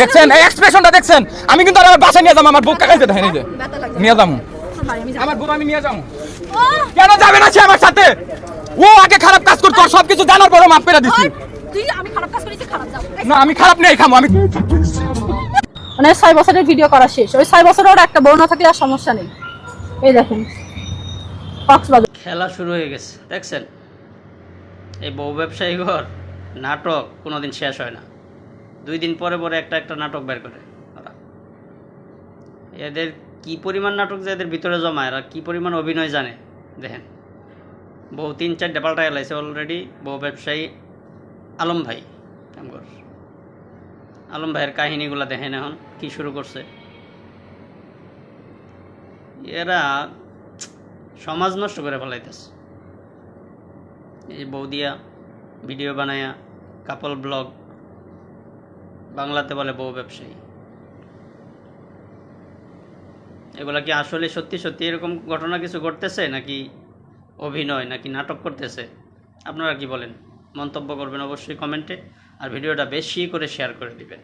দেখছেন? এই এক্সপ্রেশনটা দেখছেন? আমি কিন্তু আমার বাসায় নিয়ে যাব আমার বুক কাকাইতে দেখেন এই যে। নিয়ে যাব। আমার বউ আমি নিয়ে যাব। কেন যাবে না সে আমার সাথে? ও আগে খারাপ কাজ করতো সব কিছু জানার পরও মাফ করে দিছি। ওই, তুই আমি খারাপ কাজ করেছি খারাপ যাও না আমি খারাপ নেই খামো আমি মানে ছয় বছরের ভিডিও করা শেষ। ওই ছয় বছরের ওর একটা বউ না থাকলে আর সমস্যা নেই। এই দেখুন। কক্সবাজার। খেলা শুরু হয়ে গেছে দেখছেন? এই বউ ব্যবসায়ী ঘর নাটক কোনোদিন শেষ হয় না। দুই দিন পরে পরে একটা একটা নাটক বের করে এদের কি পরিমাণ নাটক যে এদের ভিতরে জমায়, এরা কি পরিমাণ অভিনয় জানে, দেখেন। বউ তিন চারটে পাল্টা এলাইছে অলরেডি বউ ব্যবসায়ী আলম ভাই আলম ভাইয়ের কাহিনীগুলো দেখেন এখন, কি শুরু করছে। এরা সমাজ নষ্ট করে ফেলাইতেছে। এই বৌদিয়া ভিডিও বানায়া কাপল ব্লগ বাংলাতে বলে বহু ব্যবসায়ী। এগুলা কি আসলে সত্যি সত্যি এরকম ঘটনা কিছু ঘটতেছে নাকি অভিনয়, নাকি নাটক করতেছে? আপনারা কি বলেন? মন্তব্য করবেন অবশ্যই কমেন্টে, আর ভিডিওটা বেশি করে শেয়ার করে দিবেন।